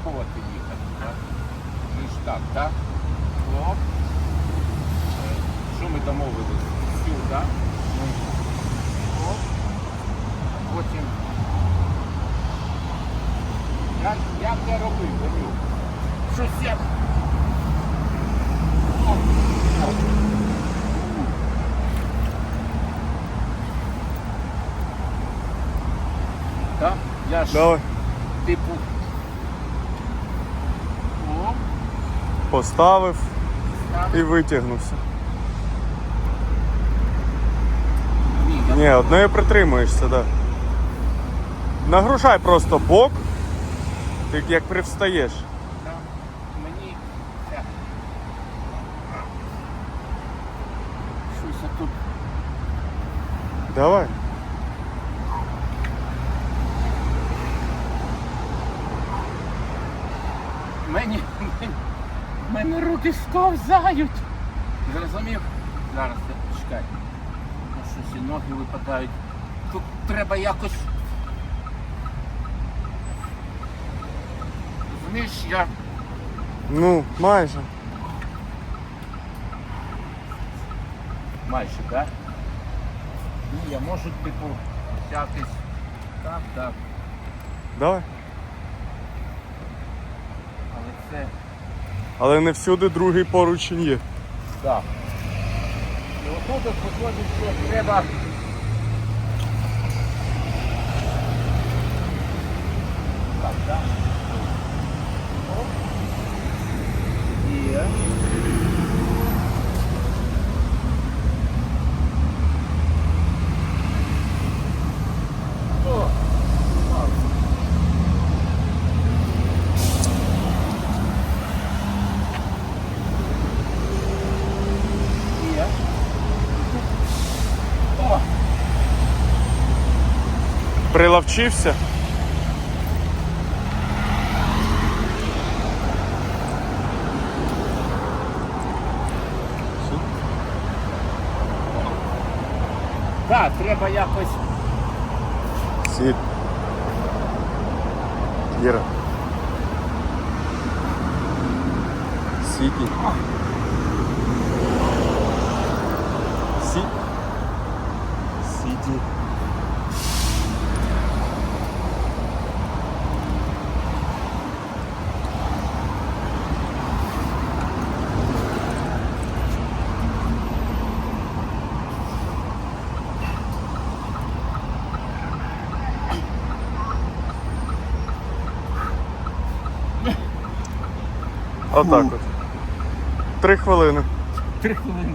пробувати їхати. Так? Ми ж так, так? Оп. Що ми домовились? Сюди. Оп. Потім. Як, я робив, Ваню? Щось я. Оп. Оп. Я ж Давай. типу. Оп Поставив Так. і витягнувся. Ні, я Ні, одною притримуєшся, так. Да. Нагружай просто бок, ти як привстаєш. Там мені це. Щось я тут. Давай. Мені, Мені, мене руки сковзають. Зрозумів? Зараз я чекай. Ну, Щось і ноги випадають. Тут треба якось. Розумієш, я Ну, майже. майже, так? Ні, я можу, типу, взятись. Так, так. Давай. Але це. Але не всюди другий поручень є. Так. І отут от що треба. Прилавчився. так, треба якось. Сід. Іра. Сіді. Сі. Сіді. Отак от. Три хвилини. Три хвилини.